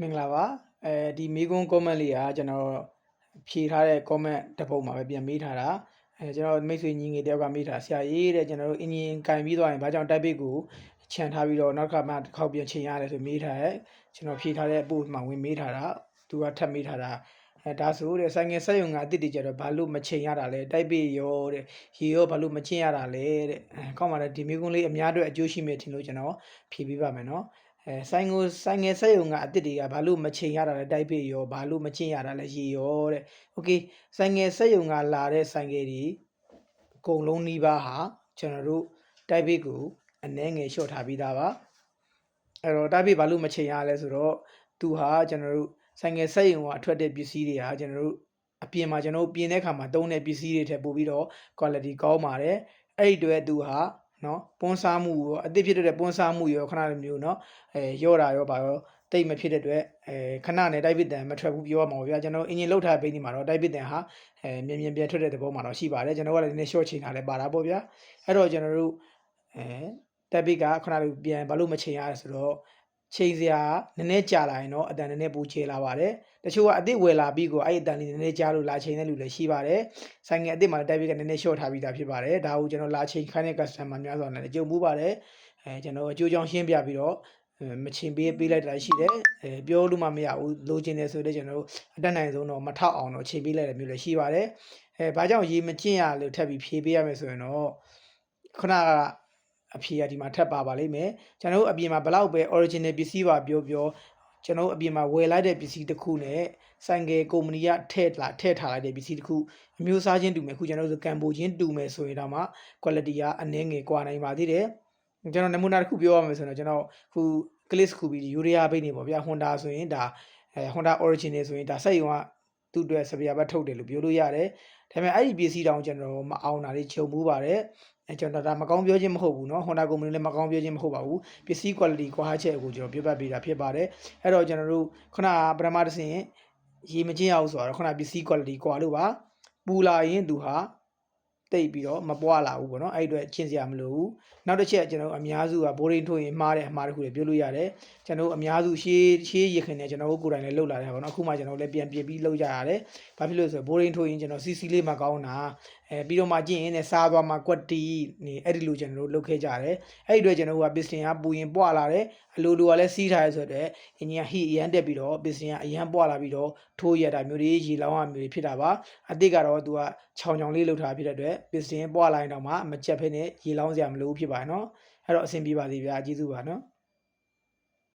မင်္ဂလာပါအဲဒီမေကွန်း comment လေးကကျွန်တော်ဖြေထားတဲ့ comment တစ်ပုဒ်မှာပဲပြန်မေးထားတာအဲကျွန်တော်မိတ်ဆွေညီငယ်တယောက်ကမေးထားဆရာရေးတဲ့ကျွန်တော်တို့အင်ဂျင်ကင်ပြီးသွားရင်ဘာကြောင့်တိုက်ပိတ်ကိုခြံထားပြီးတော့နောက်တစ်ခါမှတစ်ခေါက်ပြန်ချိန်ရတယ်ဆိုမေးထားတယ်ကျွန်တော်ဖြေထားတဲ့ပို့မှာဝင်မေးထားတာသူကထပ်မေးထားတာအဲဒါဆိုတဲ့ဆိုင်ငယ်ဆက်ယုံကအစ်စ်တွေကြတော့ဘာလို့မချိန်ရတာလဲတိုက်ပိတ်ရောတဲ့ရေရောဘာလို့မချိန်ရတာလဲတဲ့အဲကောင်းပါလေဒီမေကွန်းလေးအများအတွက်အကျိုးရှိမယ်ထင်လို့ကျွန်တော်ဖြေပေးပါမယ်နော် အဲဆိုင်ကိုဆိုင်ငယ်ဆက်ယုံကအစ်စ်တွေကဘာလို့မချိန်ရတာလဲတိုက်ပိတ်ရောဘာလို့မချိန်ရတာလဲရေရောတဲ့โอเคဆိုင်ငယ်ဆက်ယုံကလာတဲ့ဆိုင်ငယ်ဒီအကုန်လုံးနှီးပါဟာကျွန်တော်တို့တိုက်ပိတ်ကိုအနှဲငယ်လျှော့ထားပြီးသားပါအဲ့တော့တိုက်ပိတ်ဘာလို့မချိန်ရလဲဆိုတော့သူဟာကျွန်တော်တို့ဆိုင်ငယ်ဆက်ယုံကအထွက်တဲ့ပစ္စည်းတွေဟာကျွန်တော်တို့အပြင်မှာကျွန်တော်တို့ပြင်တဲ့ခါမှာတုံးတဲ့ပစ္စည်းတွေထက်ပိုပြီးတော့ quality ကောင်းပါတယ်အဲ့ဒီအတွက်သူဟာ နော်ပွန်းစားမှုရောအသစ်ဖြစ်တဲ့ပွန်းစားမှုရောခဏလိုမျိုးနော်အဲရော့တာရောပါရောတိတ်မဖြစ်တဲ့အတွက်အဲခဏနဲ့တိုက်ပစ်တန်မထွက်ဘူးပြောရမှာပေါ့ဗျာကျွန်တော်အင်ဂျင်လောက်ထားတဲ့ဘိန်းဒီမှာတော့တိုက်ပစ်တန်ဟာအဲမြင်မြင်ပြန်ထွက်တဲ့သဘောမှာတော့ရှိပါတယ်ကျွန်တော်ကလည်းဒီနေ့ short ချိန်ထားလဲပါတာပေါ့ဗျာအဲ့တော့ကျွန်တော်တို့အဲတက်ပစ်ကခဏလိုပြန်ဘာလို့မချိန်ရလဲဆိုတော့ ချိန်စရာနည်းနည်းကြာလာရင်တော့အတန်နည်းနည်းပိုချေလာပါတယ်တချို့ကအစ်စ်ဝယ်လာပြီးကိုအဲ့အတန်လေးနည်းနည်းကြာလို့လာချိန်တဲ့လူလည်းရှိပါတယ်ဆိုင်ငယ်အစ်စ်မှာတက်ပစ်ကနည်းနည်း short ထားပြီးသားဖြစ်ပါတယ်ဒါကိုကျွန်တော်လာချိန်ခိုင်းတဲ့ customer များစွာနဲ့ကြုံမှုပါတယ်အဲကျွန်တော်အကျိုးကြောင့်ရှင်းပြပြီးတော့မချင်ပေးပေးလိုက်တာရှိတယ်အဲပြောလို့မှမရဘူးလိုချင်တယ်ဆိုတော့ကျွန်တော်တို့အတက်နိုင်ဆုံးတော့မထောက်အောင်တော့ချိန်ပေးလိုက်တဲ့မျိုးလည်းရှိပါတယ်အဲဘာကြောင့်ရေမကျင့်ရလို့ထပ်ပြီးဖြေပေးရမယ်ဆိုရင်တော့ခုနက အဖြေကဒီမှာထပ်ပါပါလိမ့်မယ်ကျွန်တော်တို့အပြင်မှာဘလောက်ပဲ original ပစ္စည်းပါပြောပြောကျွန်တော်တို့အပြင်မှာဝယ်လိုက်တဲ့ပစ္စည်းတစ်ခုနဲ့ဆိုင်ကယ်ကုမ္ပဏီကထည့်လာထည့်ထားလိုက်တဲ့ပစ္စည်းတစ်ခုအမျိုးအစားချင်းတူမယ်ခုကျွန်တော်တို့ကံပိုချင်းတူမယ်ဆိုရင်တော့မှ quality ကအနည်းငယ်ကွာနိုင်ပါသေးတယ်ကျွန်တော်နမူနာတစ်ခုပြောရမယ်ဆိုတော့ကျွန်တော်ခု clip ခုပြီးယူရီးယားဘိတ်နေပေါ့ဗျာ Honda ဆိုရင်ဒါအဲ Honda original ဆိုရင်ဒါစက်ရုံက သူ့အတွက်စပီယာဘတ်ထုတ်တယ်လို့ပြောလို့ရတယ်ဒါပေမဲ့အဲ့ဒီပစ္စည်းတောင်ကျွန်တော်မအောင်တာလေးချုပ်မှုပါတယ်အဲကျွန်တော်ဒါမကောင်းပြောခြင်းမဟုတ်ဘူးเนาะ Honda ကုမ္ပဏီလည်းမကောင်းပြောခြင်းမဟုတ်ပါဘူးပစ္စည်း quality ကွာချက်ကိုကျွန်တော်ပြောပြပေးတာဖြစ်ပါတယ်အဲ့တော့ကျွန်တော်တို့ခုနပထမတစ်ဆင့်ရေမကျင်းအောင်ဆိုတော့ခုနပစ္စည်း quality ကွာလို့ပါပူလာရင်သူဟာ တိတ်ပြီးတော့မပွားလာဘူးပေါ့နော်အဲ့ဒီအတွက်ချင်းစရာမလိုဘူးနောက်တစ်ချက်ကျွန်တော်အများစုကဘိုးရင်းထိုးရင်မှားတဲ့အမှားတစ်ခုတွေပြောလို့ရတယ်ကျွန်တော်အများစုရှေးရှေးရခင်နဲ့ကျွန်တော်တို့ကိုယ်တိုင်လည်းလှုပ်လာတယ်ပေါ့နော်အခုမှကျွန်တော်လည်းပြန်ပြင်ပြီးလှုပ်ကြရတယ်ဘာဖြစ်လို့ဆိုတော့ဘိုးရင်းထိုးရင်ကျွန်တော်စီစီလေးမှကောင်းတာ အဲပြီးတော့မှကျင့်ရင်လည်းစားသွားမှကွက်တီနေအဲ့ဒီလိုကျွန်တော်တို့လှုပ်ခဲ့ကြတယ်အဲ့ဒီအတွက်ကျွန်တော်တို့ကပစ္စင်ကပူရင်ပွားလာတယ်အလိုလိုကလည်းစီးထားရဆိုတော့အင်ဂျင်ကဟီအရန်တက်ပြီးတော့ပစ္စင်ကအရန်ပွားလာပြီးတော့ထိုးရတာမျိုးတွေရေလောင်းရမျိုးတွေဖြစ်တာပါအတိတ်ကတော့သူကခြောင်ခြောင်လေးလှုပ်ထားဖြစ်တဲ့အတွက်ပစ္စင်ပွားလာရင်တော့မှမကြက်ဖဲနဲ့ရေလောင်းစရာမလိုဘူးဖြစ်ပါတယ်နော်အဲ့တော့အဆင်ပြေပါသေးဗျာကျေးဇူးပါနော်